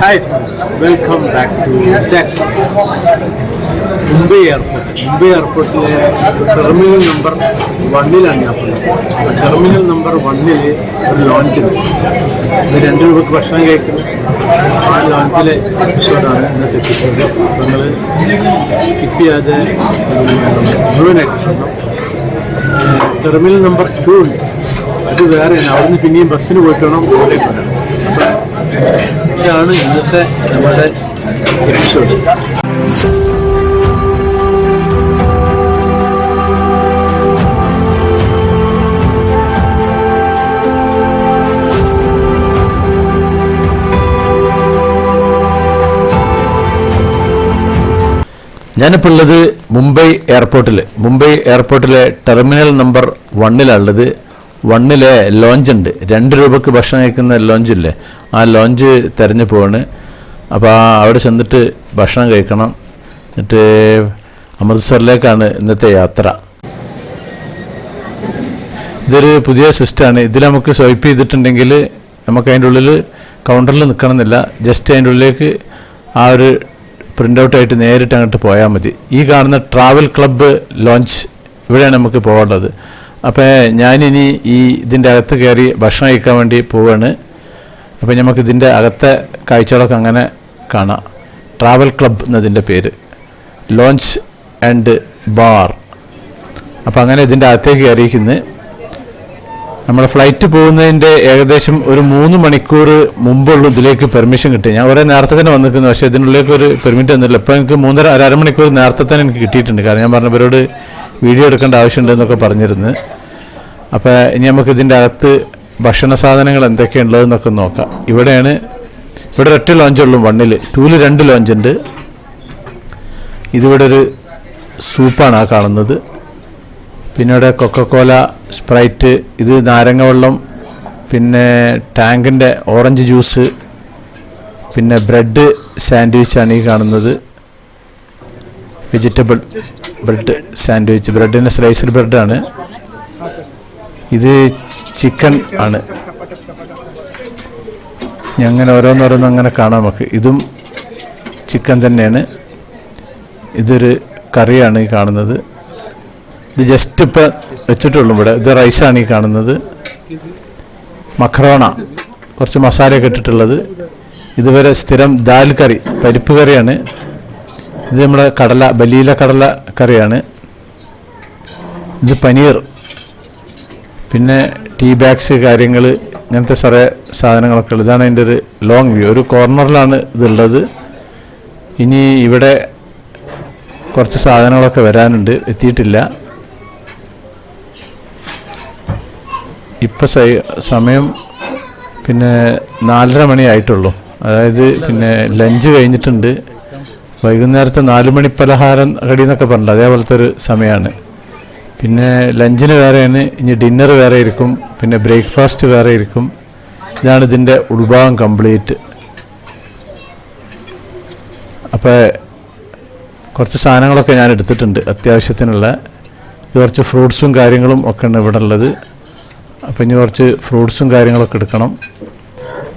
Hi friends welcome back to സാക്സ് Mumbai airport Mumbai എയർപോർട്ടിലെ terminal number വണ്ണിലാണ് ഞാൻ പോകുന്നത് ടെർമിനൽ നമ്പർ വണ്ണിൽ ഒരു ലോഞ്ച് ഉണ്ട്. രണ്ട് രൂപക്ക് ഭക്ഷണം കഴിക്കുന്നു. ആ ലോഞ്ചിലെ എപ്പിസോഡാണ് ഇന്നത്തെ എപ്പിസോഡ് നിങ്ങൾ സ്കിപ്പ് ചെയ്യാതെ മുഴുവനായിട്ട് ടെർമിനൽ നമ്പർ ടു ഉണ്ട്. അത് വേറെ അവിടുന്ന് പിന്നെയും ബസ്സിന് പോയിട്ട് വേണം കോട്ടയത്ത് വരാം അപ്പം ഇതാണ് ഇന്നത്തെ നമ്മുടെ എപ്പിസോഡ് ഞാനിപ്പോൾ ഉള്ളത് മുംബൈ എയർപോർട്ടിൽ മുംബൈ എയർപോർട്ടിലെ ടെർമിനൽ നമ്പർ വണ്ണിലുള്ളത് വണ്ണിലെ ലോഞ്ച് ഉണ്ട്. രണ്ട് രൂപക്ക് ഭക്ഷണം കഴിക്കുന്ന ലോഞ്ച് ഇല്ലേ? ആ ലോഞ്ച് തിരഞ്ഞു പോവാണ്. അപ്പോൾ ആ അവിടെ ചെന്നിട്ട് ഭക്ഷണം കഴിക്കണം. എന്നിട്ട് അമൃത്സറിലേക്കാണ് ഇന്നത്തെ യാത്ര. ഇതൊരു പുതിയ സിസ്റ്റമാണ് ഇതിൽ നമുക്ക് സ്വൈപ്പ് ചെയ്തിട്ടുണ്ടെങ്കിൽ നമുക്ക് അതിന്റെ ഉള്ളിൽ കൗണ്ടറിൽ നിൽക്കണമെന്നില്ല. ജസ്റ്റ് അതിന്റെ ഉള്ളിലേക്ക് ആ ഒരു പ്രിന്റ് ഔട്ടായിട്ട് നേരിട്ട് അങ്ങോട്ട് പോയാൽ മതി. ഈ കാണുന്ന ട്രാവൽ ക്ലബ്ബ് ലോഞ്ച് ഇവിടെയാണ് നമുക്ക് പോകേണ്ടത്. അപ്പോൾ ഞാനിനി ഈ ഇതിന്റെ അകത്ത് കയറി ഭക്ഷണം കഴിക്കാൻ വേണ്ടി പോവാണ്. അപ്പോൾ നമുക്ക് ഇതിന്റെ അകത്തെ കാഴ്ചകളൊക്കെ അങ്ങനെ കാണാം. ട്രാവൽ ക്ലബ് എന്നതിന്റെ പേര്. Lounge and bar. അപ്പോൾ അങ്ങനെ ഇതിന്റെ അകത്തേക്ക് കയറിയിരിക്കുന്നത് നമ്മൾ ഫ്ലൈറ്റ് പോകുന്നതിന്റെ ഏകദേശം ഒരു മൂന്ന് മണിക്കൂർ മുമ്പുള്ള ഇതിലേക്ക് പെർമിഷൻ കിട്ടി ഞാൻ കുറേ നേരത്തെ തന്നെ വന്നിരിക്കുന്നു. പക്ഷേ ഇതിനുള്ളിലേക്ക് ഒരു പെർമിറ്റ് തന്നില്ല ഇപ്പോൾ എനിക്ക് മൂന്നര ഒരു അരമണിക്കൂർ നേരത്തെ തന്നെ എനിക്ക് കിട്ടിയിട്ടുണ്ട്. കാരണം ഞാൻ പറഞ്ഞവരോട് വീഡിയോ എടുക്കേണ്ട ആവശ്യമുണ്ടെന്നൊക്കെ പറഞ്ഞിരുന്നു. അപ്പോൾ ഇനി നമുക്ക് ഇതിന്റെ അകത്ത് ഭക്ഷണ സാധനങ്ങൾ എന്തൊക്കെയുള്ളതെന്നൊക്കെ നോക്കാം. ഇവിടെയാണ് ഇവിടെ ഒറ്റ ലോഞ്ചുള്ളൂ വണ്ണിൽ ടൂവിൽ രണ്ട് ലോഞ്ചുണ്ട് ഇതിവിടെ ഒരു സൂപ്പാണ് ആ കാണുന്നത്. പിന്നെ ഇവിടെ കൊക്കക്കോല സ്പ്രൈറ്റ് ഇത് നാരങ്ങ വെള്ളം പിന്നെ ടാങ്കിന്റെ ഓറഞ്ച് ജ്യൂസ് പിന്നെ ബ്രെഡ് സാൻഡ്വിച്ചാണ് ഈ കാണുന്നത്. Vegetable bread sandwich. ബ്രെഡിന്റെ സ്ലൈസ്ഡ് ബ്രെഡാണ്. ഇത് ചിക്കൻ ആണ്. അങ്ങനെ ഓരോന്നോരോന്നും അങ്ങനെ കാണാം നമുക്ക്. ഇതും ചിക്കൻ തന്നെയാണ്. ഇതൊരു കറിയാണ് ഈ കാണുന്നത്. ഇത് ജസ്റ്റ് ഇപ്പം വെച്ചിട്ടുള്ളൂ ഇവിടെ. ഇത് റൈസാണ് ഈ കാണുന്നത്. മക്രോണ. കുറച്ച് മസാലയൊക്കെ ഇട്ടിട്ടുള്ളത്. ഇതുവരെ സ്ഥിരം ദാൽ കറി പരിപ്പ് കറിയാണ്. ഇത് നമ്മുടെ കടല ബലീല കടല കറിയാണ്. ഇത് പനീർ. പിന്നെ ടീ ബാഗ്സ് കാര്യങ്ങൾ ഇങ്ങനത്തെ സാറേ സാധനങ്ങളൊക്കെ ഉള്ളത്. ഇതാണ് അതിന്റെ ഒരു ലോങ് വ്യൂ ഒരു കോർണറിലാണ് ഇതുള്ളത്. ഇനി ഇവിടെ കുറച്ച് സാധനങ്ങളൊക്കെ വരാനുണ്ട്. എത്തിയിട്ടില്ല. ഇപ്പം സമയം പിന്നെ നാലര മണി ആയിട്ടുള്ളൂ അതായത് പിന്നെ ലഞ്ച് കഴിഞ്ഞിട്ടുണ്ട്. വൈകുന്നേരത്തെ നാല് മണി പലഹാരം കടി എന്നൊക്കെ പറഞ്ഞില്ല? അതേപോലത്തെ ഒരു സമയമാണ്. പിന്നെ ലഞ്ചിന് വേറെയാണ്. ഇനി ഡിന്നർ വേറെ ഇരിക്കും. പിന്നെ ബ്രേക്ക്ഫാസ്റ്റ് വേറെ ഇരിക്കും. ഇതാണ് ഇതിന്റെ ഉൾഭാഗം കംപ്ലീറ്റ് അപ്പോൾ കുറച്ച് സാധനങ്ങളൊക്കെ ഞാൻ എടുത്തിട്ടുണ്ട്. അത്യാവശ്യത്തിനുള്ള കുറച്ച് ഫ്രൂട്ട്സും കാര്യങ്ങളും ഒക്കെ ഉണ്ട് ഇവിടെ ഉള്ളത്. അപ്പോൾ ഇനി കുറച്ച് ഫ്രൂട്ട്സും കാര്യങ്ങളൊക്കെ എടുക്കണം.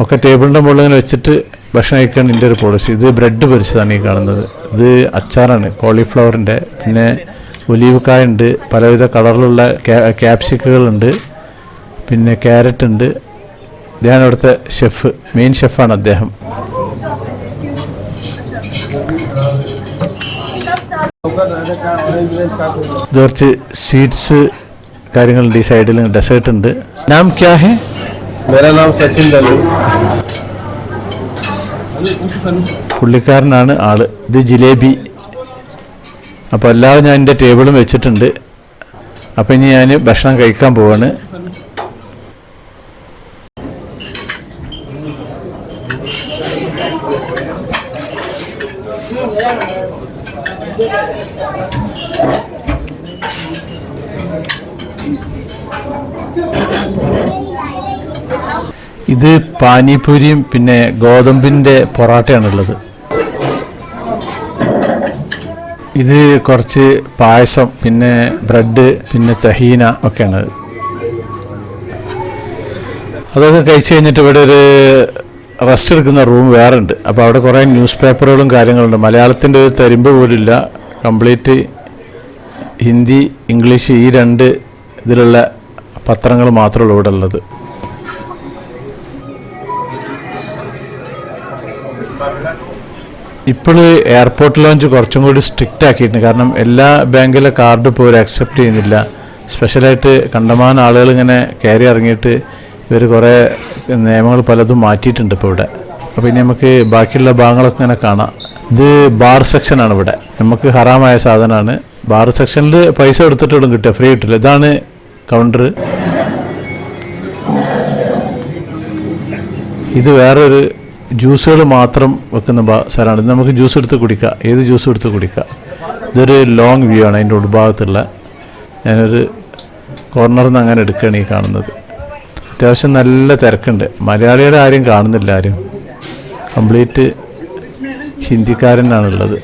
ഒക്കെ ടേബിളിന്റെ മുകളിൽ ഇങ്ങനെ വെച്ചിട്ട് ഭക്ഷണം കഴിക്കാൻ എന്റെ ഒരു പോളിസി ഇത് ബ്രെഡ് പൊരിച്ചതാണ് ഈ കാണുന്നത്. ഇത് അച്ചാറാണ് കോളിഫ്ലവറിന്റെ പിന്നെ ഒലീവ് ഉണ്ട് പലവിധ കളറിലുള്ള ക്യാപ്സിക്കുകളുണ്ട് പിന്നെ ക്യാരറ്റ് ഉണ്ട്. ഇദ്ദേഹം അവിടുത്തെ ഷെഫ് മെയിൻ ഷെഫാണ് അദ്ദേഹം. ഇത് കുറച്ച് സ്വീറ്റ്സ് കാര്യങ്ങളുണ്ട് ഈ സൈഡിൽ ഡെസേർട്ട് ഉണ്ട്. നാം ക്യാ ഹേ? മേരാ നാം സച്ചിൻ പുള്ളിക്കാരനാണ് ആൾ. ഇത് ജിലേബി. അപ്പോൾ എല്ലാവരും ഞാൻ എന്റെ ടേബിളും വെച്ചിട്ടുണ്ട്. അപ്പം ഇനി ഞാൻ ഭക്ഷണം കഴിക്കാൻ പോവാണ്. ഇത് പാനിപൂരിയും പിന്നെ ഗോതമ്പിന്റെ പൊറാട്ടയാണുള്ളത്. ഇത് കുറച്ച് പായസം പിന്നെ ബ്രെഡ് പിന്നെ തഹീന ഒക്കെയാണ്. അതൊക്കെ കഴിച്ചു കഴിഞ്ഞിട്ട് ഇവിടെ ഒരു റെസ്റ്റ് എടുക്കുന്ന റൂം വേറെ ഉണ്ട് അപ്പോൾ അവിടെ കുറേ ന്യൂസ് പേപ്പറുകളും കാര്യങ്ങളുണ്ട്. മലയാളത്തിന്റെ ഒരു തരിമ്പ് പോലില്ല. കംപ്ലീറ്റ് ഹിന്ദി ഇംഗ്ലീഷ് ഈ രണ്ട് ഇതിലുള്ള പത്രങ്ങൾ മാത്രമേ ഇവിടെ ഉള്ളത്. ഇപ്പോൾ എയർപോർട്ട് ലോഞ്ച് കുറച്ചും കൂടി സ്ട്രിക്റ്റ് ആക്കിയിട്ടുണ്ട്. കാരണം എല്ലാ ബാങ്കിലെ കാർഡ് ഇപ്പോൾ അക്സെപ്റ്റ് ചെയ്യുന്നില്ല. സ്പെഷ്യലായിട്ട് കണ്ടമാനം ആളുകൾ ഇങ്ങനെ കയറി ഇറങ്ങിയിട്ട് ഇവർ കുറേ നിയമങ്ങൾ പലതും മാറ്റിയിട്ടുണ്ട് ഇപ്പോൾ ഇവിടെ. അപ്പോൾ ഇനി നമുക്ക് ബാക്കിയുള്ള ഭാഗങ്ങളൊക്കെ ഇങ്ങനെ കാണാം. ഇത് ബാർ സെക്ഷനാണ് ഇവിടെ. നമുക്ക് ഹറാമായ സാധനമാണ്. ബാർ സെക്ഷനിൽ പൈസ കൊടുത്തിട്ടുള്ളൂ കിട്ടുക ഫ്രീ കിട്ടില്ല. ഇതാണ് കൗണ്ടർ ഇത് വേറൊരു ജ്യൂസുകൾ മാത്രം വെക്കുന്ന സ്ഥലമാണ് നമുക്ക് ജ്യൂസ് എടുത്ത് കുടിക്കാം. ഏത് ജ്യൂസ് എടുത്ത് കുടിക്കാം? ഇതൊരു ലോങ് വ്യൂ ആണ്. അതിന്റെ ഉൾഭാഗത്തുള്ള ഞാനൊരു കോർണറിൽ നിന്ന് അങ്ങനെ എടുക്കുകയാണ് ഈ കാണുന്നത്. അത്യാവശ്യം നല്ല തിരക്കുണ്ട്. മലയാളിയുടെ ആരും കാണുന്നില്ല ആരും. കംപ്ലീറ്റ് ഹിന്ദിക്കാരനാണുള്ളത്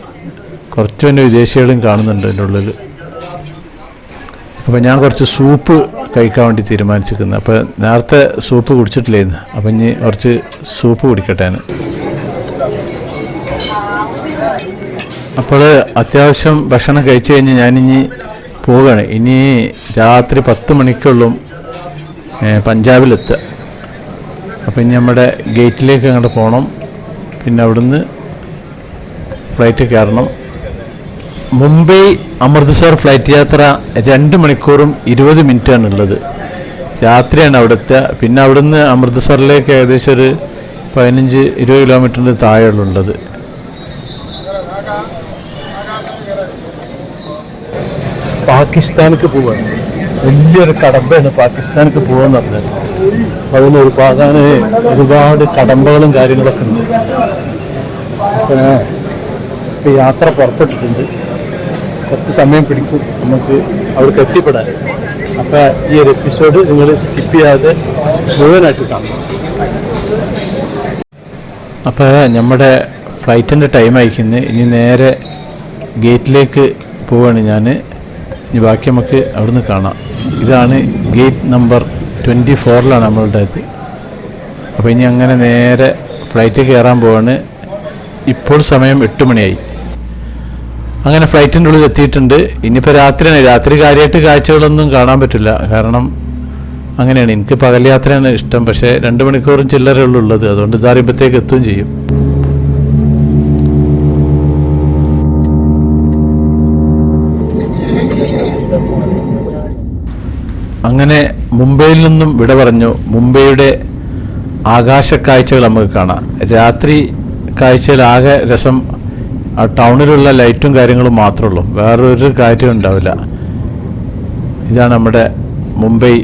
കുറച്ച് തന്നെ വിദേശികളും കാണുന്നുണ്ട് അതിന്റെ ഉള്ളിൽ അപ്പോൾ ഞാൻ കുറച്ച് സൂപ്പ് കഴിക്കാൻ വേണ്ടി തീരുമാനിച്ചിരിക്കുന്നത് അപ്പോൾ നേരത്തെ സൂപ്പ് കുടിച്ചിട്ടില്ലായിരുന്നു അപ്പം ഇനി കുറച്ച് സൂപ്പ് കുടിക്കട്ടെ അപ്പോൾ അത്യാവശ്യം ഭക്ഷണം കഴിച്ചു കഴിഞ്ഞ് ഞാനിനി പോവുകയാണ്. ഇനി രാത്രി പത്ത് മണിക്കുള്ളും പഞ്ചാബിലെത്തുക. അപ്പം ഇനി നമ്മുടെ ഗേറ്റിലേക്ക് അങ്ങോട്ട് പോകണം. പിന്നെ അവിടുന്ന് ഫ്ലൈറ്റ് കയറണം. മുംബൈ അമൃത്സർ ഫ്ലൈറ്റ് യാത്ര രണ്ട് മണിക്കൂറും ഇരുപത് മിനിറ്റാണ് ഉള്ളത് രാത്രിയാണ് അവിടുത്തെ. പിന്നെ അവിടുന്ന് അമൃത്സറിലേക്ക് ഏകദേശം ഒരു പതിനഞ്ച് ഇരുപത് കിലോമീറ്ററിന് താഴെയുള്ളത്. പാകിസ്ഥാനിക്ക് പോവാണ് വലിയൊരു കടമ്പയാണ് പാകിസ്ഥാനിക്ക് പോകാന്ന് പറഞ്ഞത്. അതിന് ഒരു പോകാൻ ഒരുപാട് കടമ്പകളും കാര്യങ്ങളൊക്കെ ഉണ്ട്. യാത്ര പുറപ്പെട്ടിട്ടുണ്ട്. കുറച്ച് സമയം പിടിക്കും നമുക്ക് അവിടേക്ക് എത്തിപ്പെടാൻ. അപ്പോൾ ഈ ഒരു എപ്പിസോഡ് നിങ്ങൾ സ്കിപ്പ് ചെയ്യാതെ മുഴുവനായിട്ട് കാണും അപ്പോൾ നമ്മുടെ ഫ്ലൈറ്റിന്റെ ടൈം അയക്കുന്നത് ഇനി നേരെ ഗേറ്റിലേക്ക് പോവാണ് ഞാൻ ഇനി ബാക്കി നമുക്ക് അവിടുന്ന് കാണാം. ഇതാണ് ഗേറ്റ് നമ്പർ ട്വന്റി ഫോറിലാണ് നമ്മളുടെ അത് അപ്പോൾ ഇനി അങ്ങനെ നേരെ ഫ്ലൈറ്റ് കയറാൻ പോവാണ്. ഇപ്പോൾ സമയം എട്ട് മണിയായി. അങ്ങനെ ഫ്ലൈറ്റിന്റെ ഉള്ളിൽ എത്തിയിട്ടുണ്ട്. ഇനിയിപ്പോൾ രാത്രിയാണ് രാത്രി കാര്യമായിട്ട് കാഴ്ചകളൊന്നും കാണാൻ പറ്റില്ല. കാരണം അങ്ങനെയാണ്. എനിക്ക് പകൽ യാത്രയാണ് ഇഷ്ടം. പക്ഷേ രണ്ട് മണിക്കൂറും ചില്ലറേ ഉള്ളൂ ഉള്ളത്. അതുകൊണ്ട് ഇതാറിയുമ്പോഴത്തേക്ക് എത്തുകയും ചെയ്യും. അങ്ങനെ മുംബൈയിൽ നിന്നും വിട പറഞ്ഞു. മുംബൈയുടെ ആകാശ കാഴ്ചകൾ നമുക്ക് കാണാം. രാത്രി കാഴ്ചയിൽ ആകെ രസം ആ ടൗണിലുള്ള ലൈറ്റും കാര്യങ്ങളും മാത്രമേ ഉള്ളൂ വേറൊരു കാര്യം ഉണ്ടാവില്ല. ഇതാണ് നമ്മുടെ മുംബൈ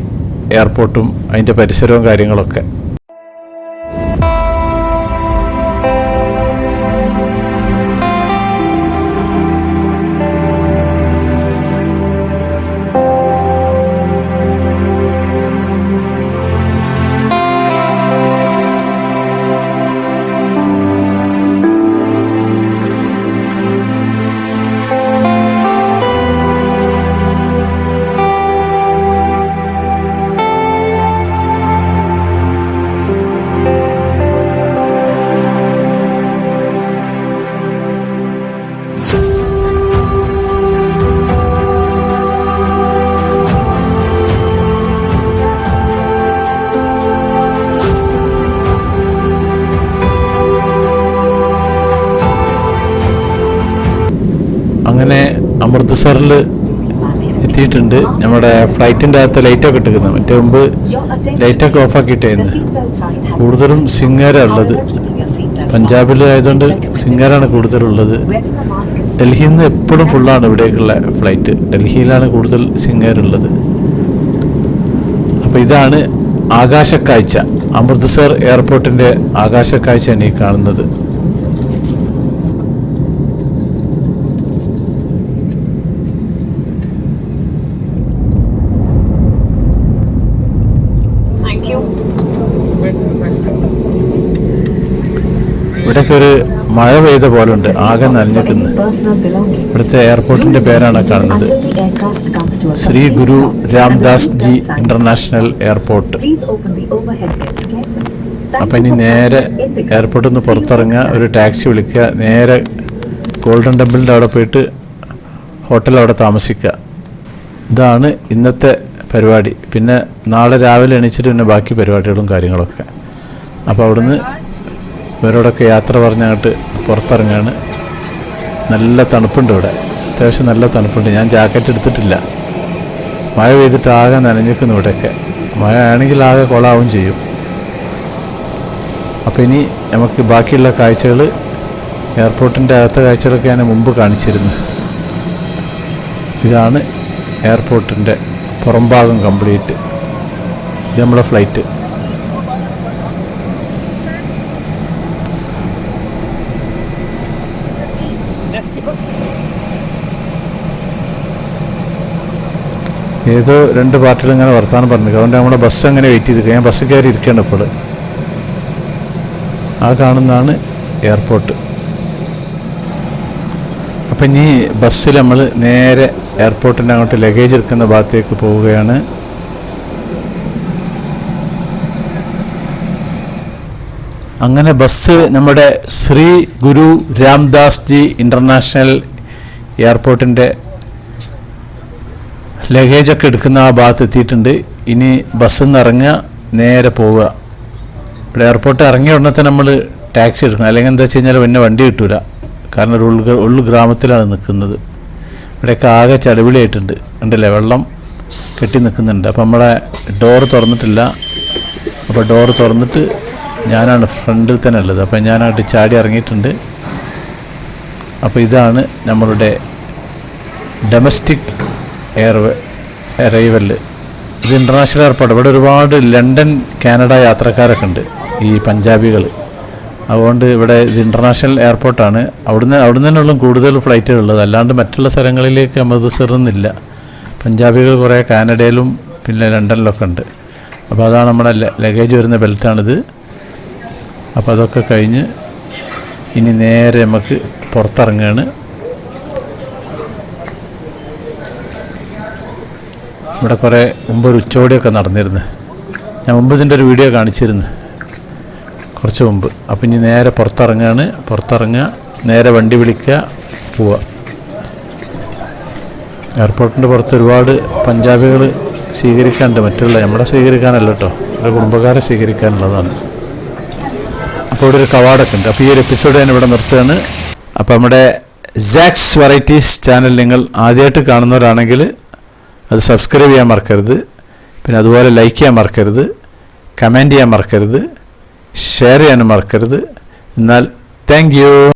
എയർപോർട്ടും അതിന്റെ പരിസരവും കാര്യങ്ങളൊക്കെ. അമൃത്സറിൽ എത്തിയിട്ടുണ്ട്. നമ്മുടെ ഫ്ലൈറ്റിന്റെ അകത്ത് ലൈറ്റൊക്കെ ഇട്ടിരിക്കുന്നത് മറ്റേ മുമ്പ് ലൈറ്റൊക്കെ ഓഫാക്കിയിട്ടായിരുന്നു കൂടുതലും സിംഗാരാണ് ഉള്ളത്. പഞ്ചാബിൽ ആയതുകൊണ്ട് സിംഗാരാണ് കൂടുതലുള്ളത്. ഡൽഹിയിൽ നിന്ന് എപ്പോഴും ഫുള്ളാണ് ഇവിടേക്കുള്ള ഫ്ലൈറ്റ് ഡൽഹിയിലാണ് കൂടുതൽ സിംഗാരുള്ളത്. അപ്പോൾ ഇതാണ് ആകാശക്കാഴ്ച. അമൃത്സർ എയർപോർട്ടിന്റെ ആകാശക്കാഴ്ചയാണ് ഈ കാണുന്നത്. ഇവിടെയൊക്കെ ഒരു മഴ പെയ്ത പോലെ ഉണ്ട് ആകെ നനഞ്ഞിട്ടുണ്ട് ഇവിടുത്തെ എയർപോർട്ടിന്റെ പേരാണ് കാണുന്നത്. Shri Guru Ramdas ji international airport. അപ്പം ഇനി നേരെ എയർപോർട്ടിൽ നിന്ന് പുറത്തിറങ്ങുക ഒരു ടാക്സി വിളിക്കുക നേരെ ഗോൾഡൻ ടെമ്പിളിന്റെ അവിടെ പോയിട്ട് ഹോട്ടൽ അവിടെ താമസിക്കുക. ഇതാണ് ഇന്നത്തെ പരിപാടി. പിന്നെ നാളെ രാവിലെ എണീച്ചിട്ട് പിന്നെ ബാക്കി പരിപാടികളും കാര്യങ്ങളൊക്കെ. അപ്പോൾ അവിടുന്ന് ഇവരോടൊക്കെ യാത്ര പറഞ്ഞങ്ങോട്ട് പുറത്തിറങ്ങാണ്. നല്ല തണുപ്പുണ്ട് ഇവിടെ. അത്യാവശ്യം നല്ല തണുപ്പുണ്ട്. ഞാൻ ജാക്കറ്റ് എടുത്തിട്ടില്ല. മഴ പെയ്തിട്ട് ആകെ നനഞ്ഞിരിക്കുന്നു ഇവിടെയൊക്കെ. മഴ ആണെങ്കിൽ ആകെ കൊളാവും ചെയ്യും. അപ്പോൾ ഇനി നമുക്ക് ബാക്കിയുള്ള കാഴ്ചകൾ എയർപോർട്ടിന്റെ അകത്തെ കാഴ്ചകളൊക്കെ ഞാൻ മുമ്പ് കാണിച്ചിരുന്നു. ഇതാണ് എയർപോർട്ടിന്റെ പുറംഭാഗം കംപ്ലീറ്റ്. ഇത് നമ്മളെ ഫ്ലൈറ്റ്. ഏതോ രണ്ട് പാർട്ടികൾ ഇങ്ങനെ വർത്താനം പറഞ്ഞു അതുകൊണ്ട് നമ്മുടെ ബസ് അങ്ങനെ വെയിറ്റ് ചെയ്ത് ഞാൻ ബസ് കയറി ഇരിക്കുകയാണ് ഇപ്പോൾ ആ കാണുന്നതാണ് എയർപോർട്ട് അപ്പം ഇനി ബസ്സിൽ നമ്മൾ നേരെ എയർപോർട്ടിന്റെ അങ്ങോട്ട് ലഗേജ് എടുക്കുന്ന ഭാഗത്തേക്ക് പോവുകയാണ്. അങ്ങനെ ബസ് നമ്മുടെ ശ്രീ ഗുരു രാംദാസ് ജി ഇന്റർനാഷണൽ എയർപോർട്ടിന്റെ ലഗേജൊക്കെ എടുക്കുന്ന ആ ഭാഗത്ത് എത്തിയിട്ടുണ്ട്. ഇനി ബസ്സിൽ നിന്ന് ഇറങ്ങുക നേരെ പോവുക. ഇവിടെ എയർപോർട്ട് ഇറങ്ങിയ ഉടനെ തന്നെ നമ്മൾ ടാക്സി എടുക്കണം. അല്ലെങ്കിൽ എന്താ വെച്ച് കഴിഞ്ഞാൽ പിന്നെ വണ്ടി കിട്ടൂല. കാരണം ഒരു ഉൾ ഉള്ളു ഗ്രാമത്തിലാണ് നിൽക്കുന്നത്. ഇവിടെയൊക്കെ ആകെ ചടുവിളിയായിട്ടുണ്ട് ഉണ്ടല്ലേ വെള്ളം കെട്ടി നിൽക്കുന്നുണ്ട്. അപ്പോൾ നമ്മളെ ഡോറ് തുറന്നിട്ടില്ല. അപ്പോൾ ഡോറ് തുറന്നിട്ട് ഞാനാണ് ഫ്രണ്ടിൽ തന്നെ ഉള്ളത്. അപ്പോൾ ഞാനായിട്ട് ചാടി ഇറങ്ങിയിട്ടുണ്ട്. അപ്പോൾ ഇതാണ് നമ്മളുടെ ഡൊമസ്റ്റിക് എയർ അറൈവൽ ഇത് ഇന്റർനാഷണൽ എയർപോർട്ട് ഇവിടെ ഒരുപാട് ലണ്ടൻ കാനഡ യാത്രക്കാരൊക്കെ ഉണ്ട് ഈ പഞ്ചാബികൾ. അതുകൊണ്ട് ഇവിടെ ഇത് ഇന്റർനാഷണൽ എയർപോർട്ടാണ് അവിടുന്ന് അവിടുന്ന് തന്നെയുള്ള കൂടുതൽ ഫ്ലൈറ്റുകളുള്ളത് അല്ലാണ്ട് മറ്റുള്ള സ്ഥലങ്ങളിലേക്ക് അമൃത്സറിന്നില്ല പഞ്ചാബികൾ കുറേ കാനഡയിലും പിന്നെ ലണ്ടനിലൊക്കെ ഉണ്ട്. അപ്പോൾ അതാണ് നമ്മുടെ ലഗേജ് വരുന്ന ബെൽറ്റാണിത് അപ്പോൾ അതൊക്കെ കഴിഞ്ഞ് ഇനി നേരെ നമുക്ക് പുറത്തിറങ്ങുകയാണ് ഇവിടെ കുറേ മുമ്പ് ഒരു ഉച്ചകോടിയൊക്കെ നടന്നിരുന്നു. ഞാൻ മുമ്പ് ഇതിന്റെ ഒരു വീഡിയോ കാണിച്ചിരുന്നു. കുറച്ച് മുമ്പ്. അപ്പം ഇനി നേരെ പുറത്തിറങ്ങുകയാണ് പുറത്തിറങ്ങുക നേരെ വണ്ടി വിളിക്കുക പോവുക. എയർപോർട്ടിന്റെ പുറത്ത് ഒരുപാട് പഞ്ചാബികൾ സ്വീകരിക്കാനുണ്ട്. മറ്റുള്ള നമ്മളെ സ്വീകരിക്കാനല്ല കേട്ടോ. നമ്മുടെ കുടുംബക്കാരെ സ്വീകരിക്കാനുള്ളതാണ്. അപ്പോൾ ഇവിടെ ഒരു കവാടൊക്കെ ഉണ്ട്. അപ്പോൾ ഈ ഒരു എപ്പിസോഡ് ഞാൻ ഇവിടെ നിർത്തുകയാണ്. അപ്പോൾ നമ്മുടെ ജാക്സ് വെറൈറ്റീസ് ചാനൽ നിങ്ങൾ ആദ്യമായിട്ട് കാണുന്നവരാണെങ്കിൽ അത് സബ്സ്ക്രൈബ് ചെയ്യാൻ മറക്കരുത്. പിന്നെ അതുപോലെ ലൈക്ക് ചെയ്യാൻ മറക്കരുത്. കമന്റ് ചെയ്യാൻ മറക്കരുത്. ഷെയർ ചെയ്യാനും മറക്കരുത്. എന്നാൽ താങ്ക്